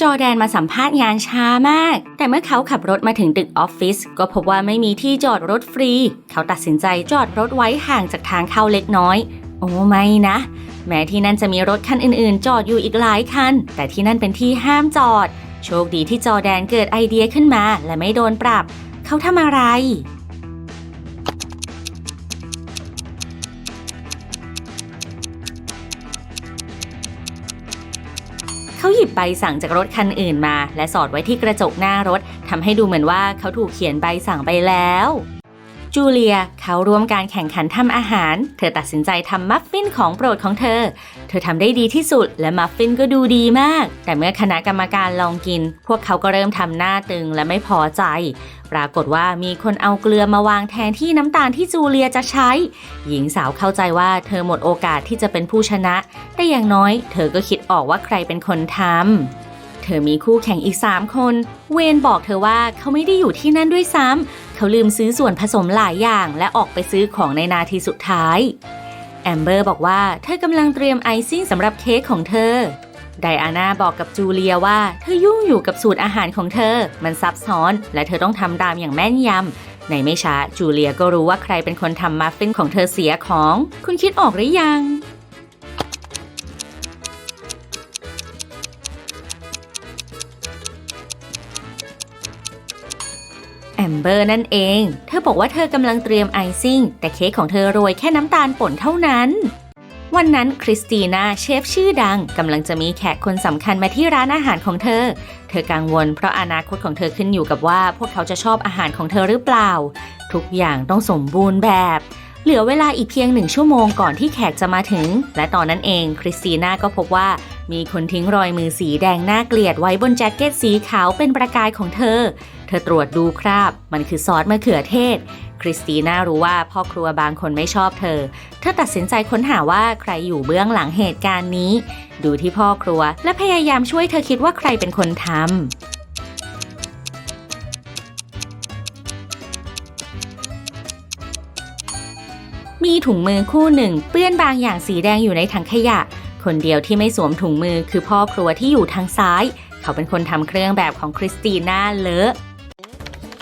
จอแดนมาสัมภาษณ์งานช้ามาก แต่เมื่อเขาขับรถมาถึงตึกออฟฟิศก็พบว่าไม่มีที่จอดรถฟรี เขาตัดสินใจจอดรถไว้ห่างจากทางเข้าเล็กน้อย โอ้ไม่นะ แม้ที่นั่นจะมีรถคันอื่นๆ จอดอยู่อีกหลายคัน แต่ที่นั่นเป็นที่ห้ามจอด โชคดีที่จอแดนเกิดไอเดียขึ้นมาและไม่โดนปรับ เขาทำอะไร หยิบใบสั่งจากรถคันอื่นมา และสอดไว้ที่กระจกหน้ารถทำให้ดูเหมือนว่าเขาถูกเขียนใบสั่งไปแล้ว จูเลียเขาร่วมการแข่งขันทำอาหาร เธอตัดสินใจทำมัฟฟินของโปรดของเธอ เธอทำได้ดีที่สุดและมัฟฟินก็ดูดีมาก แต่เมื่อคณะกรรมการลองกิน พวกเขาก็เริ่มทำหน้าตึงและไม่พอใจ ปรากฏว่ามีคนเอาเกลือมาวางแทนที่น้ำตาลที่จูเลียจะใช้ หญิงสาวเข้าใจว่าเธอหมดโอกาสที่จะเป็นผู้ชนะ แต่อย่างน้อย เธอก็คิดออกว่าใครเป็นคนทำ เธอมีคู่แข่งอีก 3 คน เวนบอกเธอว่าเขาไม่ได้อยู่ที่นั่นด้วยซ้ำ เขาลืมซื้อส่วนผสมหลายอย่างและออกไปซื้อของในนาทีสุดท้าย แอมเบอร์บอกว่าเธอกำลังเตรียมไอซิ่งสำหรับเค้กของเธอ ไดอาน่าบอกกับจูเลียว่าเธอยุ่งอยู่กับสูตรอาหารของเธอ มันซับซ้อน และเธอต้องทำตามอย่างแม่นยำ ในไม่ช้าจูเลียก็รู้ว่าใครเป็นคนทำมัฟฟินของเธอเสียของ คุณคิดออกหรือยัง เบอร์นั่นเอง เธอบอกว่าเธอกำลังเตรียมไอซิ่ง แต่เค้กของเธอโรยแค่น้ำตาลป่นเท่านั้นวันนั้นคริสตินาเชฟชื่อดังกำลังจะมีแขกคนสำคัญมาที่ร้านอาหารของเธอ เธอกังวลเพราะอนาคตของเธอขึ้นอยู่กับว่าพวกเขาจะชอบอาหารของเธอหรือเปล่า ทุกอย่างต้องสมบูรณ์แบบ เหลือเวลาอีกเพียงหนึ่งชั่วโมงก่อนที่แขกจะมาถึง และตอนนั้นเองคริสติน่าก็พบว่ามีคนทิ้งรอยมือสีแดงน่าเกลียดไว้บนแจ็คเก็ตสีขาวเป็นประกายของเธอ เธอตรวจดูคราบ มันคือซอสมะเขือเทศ คริสติน่ารู้ว่าพ่อครัวบางคนไม่ชอบเธอ เธอตัดสินใจค้นหาว่าใครอยู่เบื้องหลังเหตุการณ์นี้ ดูที่พ่อครัวและพยายามช่วยเธอคิดว่าใครเป็นคนทำ มีถุงมือคู่หนึ่ง เปื้อนบางอย่างสีแดงอยู่ในถังขยะ คนเดียวที่ไม่สวมถุงมือคือพ่อครัวที่อยู่ทางซ้าย เขาเป็นคนทำเครื่องแบบของคริสติน่าเลอะ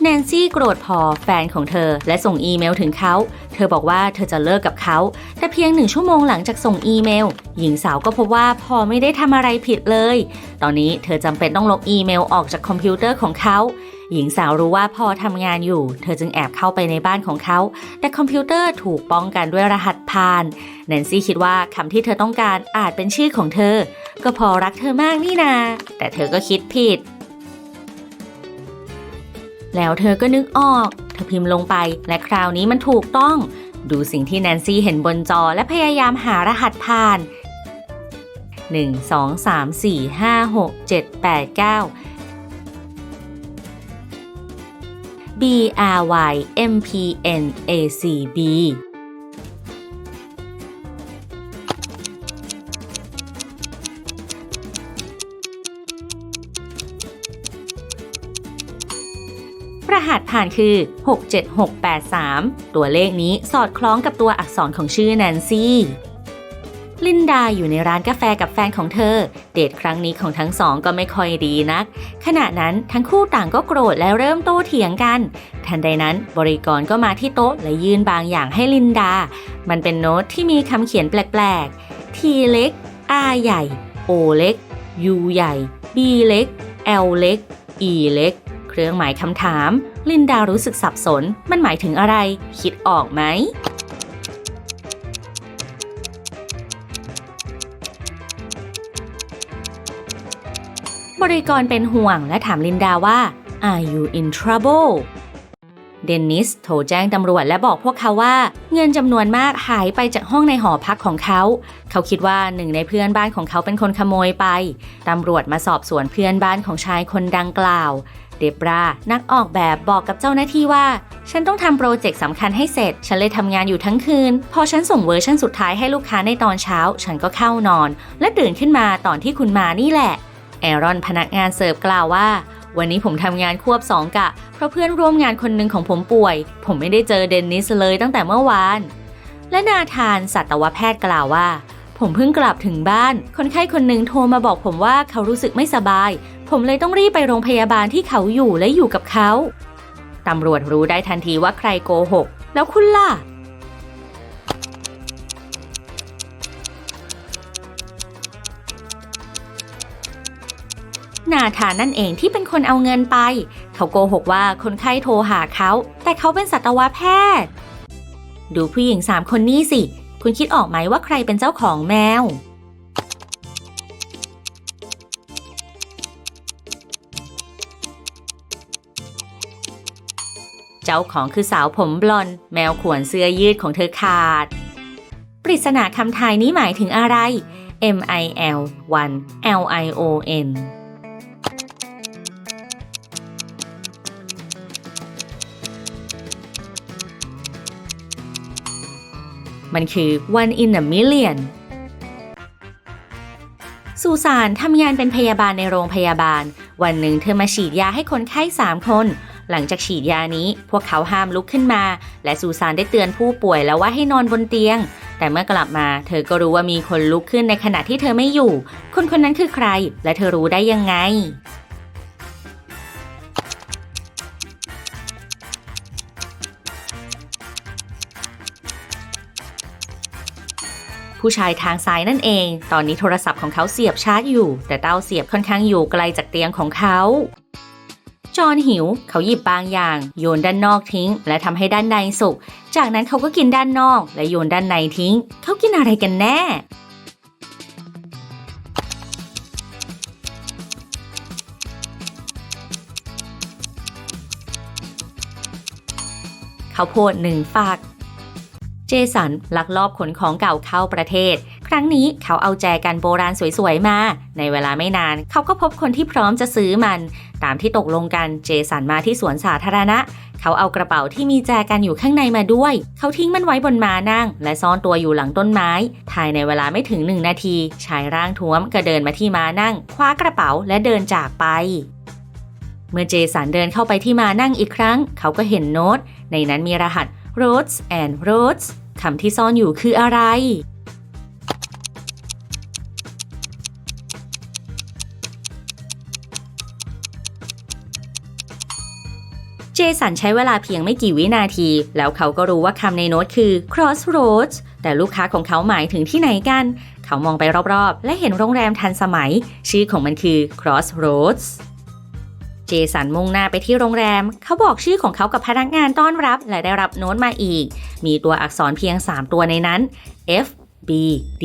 แนนซี่โกรธพอแฟนของเธอและส่งอีเมลถึงเขา เธอบอกว่าเธอจะเลิกกับเขา แต่เพียงหนึ่งชั่วโมงหลังจากส่งอีเมล หญิงสาวก็พบว่าพอไม่ได้ทำอะไรผิดเลย ตอนนี้เธอจำเป็นต้องลบอีเมลออกจากคอมพิวเตอร์ของเขา หญิงสาวรู้ว่าพ่อทำงานอยู่ เธอจึงแอบเข้าไปในบ้านของเขา แต่คอมพิวเตอร์ถูกป้องกันด้วยรหัสผ่านแนนซี่คิดว่าคำที่เธอต้องการอาจเป็นชื่อของเธอ ก็พอรักเธอมากนี่นา แต่เธอก็คิดผิด แล้วเธอก็นึกออก เธอพิมพ์ลงไป และคราวนี้มันถูกต้อง ดูสิ่งที่แนนซี่เห็นบนจอและพยายามหารหัสผ่าน 1 2 3 4 5 6 7 8 9 B R Y M P N A C B รหัสผ่านคือ 67683 ตัวเลขนี้สอดคล้องกับตัวอักษรของชื่อแนนซี่ ลินดาอยู่ในร้านกาแฟกับแฟนของเธอ เดทครั้งนี้ของทั้งสองก็ไม่ค่อยดีนัก ขณะนั้นทั้งคู่ต่างก็โกรธและเริ่มโต้เถียงกัน ทันใดนั้นบริกรก็มาที่โต๊ะและยื่นบางอย่างให้ลินดา มันเป็นโน้ตที่มีคำเขียนแปลกๆ T เล็ก R ใหญ่ O เล็ก U ใหญ่ B เล็ก L เล็ก E เล็ก เครื่องหมายคำถาม ลินดารู้สึกสับสน มันหมายถึงอะไร คิดออกไหม บริกรเป็นห่วงและถามลินดาว่า Are you in trouble เดนนิสโทรแจ้งตำรวจและบอกพวกเขาว่า เงินจำนวนมากหายไปจากห้องในหอพักของเขา เขาคิดว่าหนึ่งในเพื่อนบ้านของเขาเป็นคนขโมยไป ตำรวจมาสอบสวนเพื่อนบ้านของชายคนดังกล่าว เดบรานักออกแบบบอกกับเจ้าหน้าที่ว่า ฉันต้องทำโปรเจกต์สำคัญให้เสร็จ ฉันเลยทำงานอยู่ทั้งคืน พอฉันส่งเวอร์ชันสุดท้ายให้ลูกค้าในตอนเช้า ฉันก็เข้านอน และตื่นขึ้นมาตอนที่คุณมานี่แหละ แอรอนพนักงานเสิร์ฟกล่าวว่า วันนี้ผมทำงานควบสองกะ เพราะเพื่อนร่วมงานคนหนึ่งของผมป่วย ผมไม่ได้เจอเดนนิสเลยตั้งแต่เมื่อวาน และนาธานสัตวแพทย์กล่าวว่าผผมเพิ่งกลับถึงบ้าน คนไข้คนหนึ่งโทรมาบอกผมว่าเขารู้สึกไม่สบาย ผมเลยต้องรีบไปโรงพยาบาลที่เขาอยู่และอยู่กับเขาตำรวจรู้ได้ทันทีว่าใครโกหก แล้วคุณล่ะ นาธานนั่นเองที่เป็นคนเอาเงินไป เขาโกหกว่าคนไข้โทรหาเขา แต่เขาเป็นสัตวแพทย์ ดูผู้หญิงสามคนนี้สิ คุณคิดออกไหมว่าใครเป็นเจ้าของแมว เจ้าของคือสาวผมบลอนด์แมวขวนเสื้อยืดของเธอขาด ปริศนาคำทายนี้หมายถึงอะไร M I L 1 L I O N มันคือ one in a million สุสานทำงานเป็นพยาบาลในโรงพยาบาล วันหนึ่งเธอมาฉีดยาให้คนไข้3คน หลังจากฉีดยานี้พวกเขาห้ามลุกขึ้นมา และสุสานได้เตือนผู้ป่วยแล้วว่าให้นอนบนเตียง แต่เมื่อกลับมา เธอก็รู้ว่ามีคนลุกขึ้นในขณะที่เธอไม่อยู่ คนคนนั้นคือใคร และเธอรู้ได้ยังไง ผู้ชายทางซ้ายนั่นเอง ตอนนี้โทรศัพท์ของเขาเสียบชาร์จอยู่ แต่เต้าเสียบค่อนข้างอยู่ไกลจากเตียงของเขาจอห์นหิว เขาหยิบบางอย่าง โยนด้านนอกทิ้ง และทำให้ด้านในสุก จากนั้นเขาก็กินด้านนอก และโยนด้านในทิ้ง เขากินอะไรกันแน่ ข้าวโพดหนึ่งฝัก จสันลักลอบขนของเก่าเข้าประเทศ ครั้งนี้เขาเอาแจกันโบราณสวยๆมา ในเวลาไม่นาน เขาก็พบคนที่พร้อมจะซื้อมัน ตามที่ตกลงกันเจสันมาที่สวนสาธารณะ เขาเอากระเป๋าที่มีแจกันอยู่ข้างในมาด้วย เขาทิ้งมันไว้บนมานั่ง และซ่อนตัวอยู่หลังต้นไม้ ภายในเวลาไม่ถึงหนึ่งนาที ชายร่างท้วมก็เดินมาที่มานั่ง คว้ากระเป๋าและเดินจากไปเมื่อเจสันเดินเข้าไปที่มานั่งอีกครั้ง เขาก็เห็นโน้ต ในนั้นมีรหัส roads and roads คำที่ซ่อนอยู่คืออะไร เจสันใช้เวลาเพียงไม่กี่วินาที แล้วเขาก็รู้ว่าคำในโน้ตคือ crossroads แต่ลูกค้าของเขาหมายถึงที่ไหนกัน เขามองไปรอบๆ และเห็นโรงแรมทันสมัย ชื่อของมันคือ crossroads เจสันมุ่งหน้าไปที่โรงแรม เขาบอกชื่อของเขากับพนักงานต้อนรับ และได้รับโน้ตมาอีก มีตัวอักษรเพียง 3 ตัวในนั้น F B D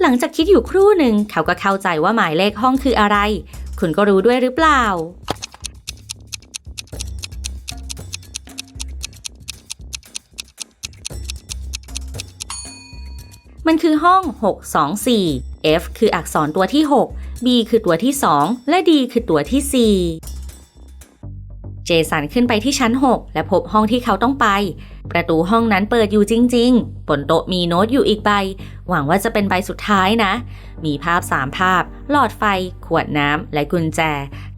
หลังจากคิดอยู่ครู่หนึ่งเขาก็เข้าใจว่าหมายเลขห้องคืออะไร คุณก็รู้ด้วยหรือเปล่า มันคือห้อง 624 F คืออักษรตัวที่ 6 B คือตัวที่ 2 และ D คือตัวที่ 4 เจสันขึ้นไปที่ชั้น 6 และพบห้องที่เขาต้องไป ประตูห้องนั้นเปิดอยู่จริง ๆ บนโต๊ะมีโน้ตอยู่อีกใบ หวังว่าจะเป็นใบสุดท้ายนะ มีภาพ3ภาพ หลอดไฟ ขวดน้ำ และกุญแจ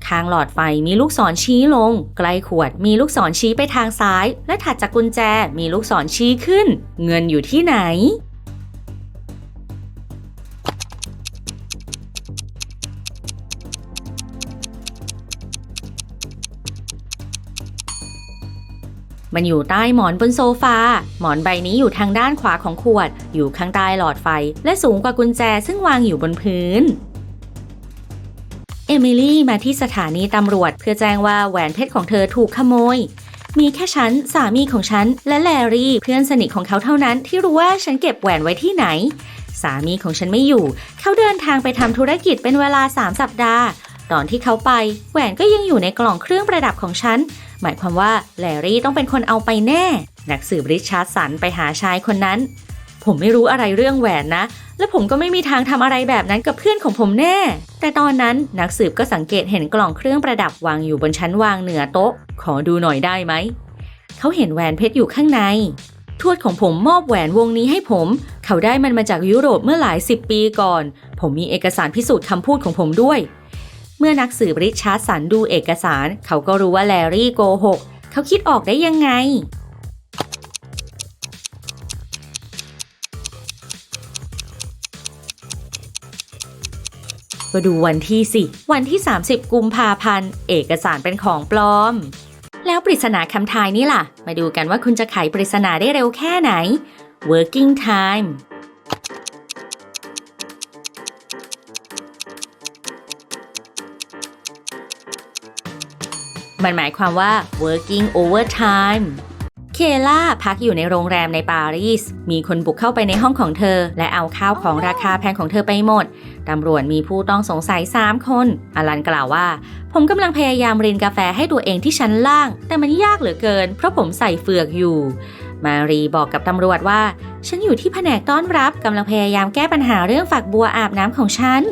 ข้างหลอดไฟมีลูกศรชี้ลง ใกล้ขวดมีลูกศรชี้ไปทางซ้าย และถัดจากกุญแจมีลูกศรชี้ขึ้น เงินอยู่ที่ไหน มันอยู่ใต้หมอนบนโซฟา หมอนใบนี้อยู่ทางด้านขวาของขวด อยู่ข้างใต้หลอดไฟ และสูงกว่ากุญแจซึ่งวางอยู่บนพื้นเอมิลี่มาที่สถานีตำรวจเพื่อแจ้งว่าแหวนเพชรของเธอถูกขโมย มีแค่ฉัน สามีของฉัน และแลรี่เพื่อนสนิทของเขาเท่านั้นที่รู้ว่าฉันเก็บแหวนไว้ที่ไหน สามีของฉันไม่อยู่ เขาเดินทางไปทำธุรกิจเป็นเวลา 3 สัปดาห์ ตอนที่เขาไป แหวนก็ยังอยู่ในกล่องเครื่องประดับของฉัน หมายความว่าแลรี่ต้องเป็นคนเอาไปแน่ นักสืบริชาร์ดสันไปหาชายคนนั้น ผมไม่รู้อะไรเรื่องแหวนนะ และผมก็ไม่มีทางทำอะไรแบบนั้นกับเพื่อนของผมแน่ แต่ตอนนั้นนักสืบก็สังเกตเห็นกล่องเครื่องประดับวางอยู่บนชั้นวางเหนือโต๊ะ ขอดูหน่อยได้ไหม เขาเห็นแหวนเพชรอยู่ข้างใน ทวดของผมมอบแหวนวงนี้ให้ผม เขาได้มันมาจากยุโรปเมื่อหลายสิบปีก่อน ผมมีเอกสารพิสูจน์คำพูดของผมด้วย เมื่อนักสืบริชาร์ดสันดูเอกสาร เขาก็รู้ว่าแลรี่โกหก เขาคิดออกได้ยังไง ก็ดูวันที่สิ วันที่ 30 กุมภาพันธ์ เอกสารเป็นของปลอมแล้วปริศนาคำทายนี่ล่ะ มาดูกันว่าคุณจะไขปริศนาได้เร็วแค่ไหน working time มันหมายความว่า working overtime เคล่าพักอยู่ในโรงแรมในปารีส มีคนบุกเข้าไปในห้องของเธอ และเอาข้าวของราคาแพงของเธอไปหมด ตำรวจมีผู้ต้องสงสัย 3 คน อลันกล่าวว่า ผมกำลังพยายามรินกาแฟให้ตัวเองที่ชั้นล่าง แต่มันยากเหลือเกิน เพราะผมใส่เฟือกอยู่ มารีบอกกับตำรวจว่า ฉันอยู่ที่แผนกต้อนรับกำลังพยายามแก้ปัญหาเรื่องฝักบัวอาบน้ำของฉัน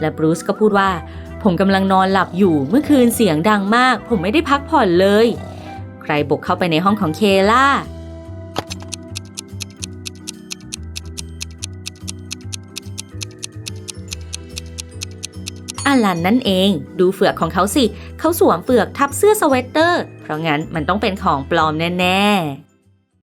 และบรูซก็พูดว่า ผมกำลังนอนหลับอยู่เมื่อคืนเสียงดังมาก ผมไม่ได้พักผ่อนเลย ใครบุกเข้าไปในห้องของเคล่าอาลันนั่นเอง ดูเฟือกของเขาสิ เขาสวมเฟือกทับเสื้อสเวตเตอร์ เพราะงั้นมันต้องเป็นของปลอมแน่ ๆ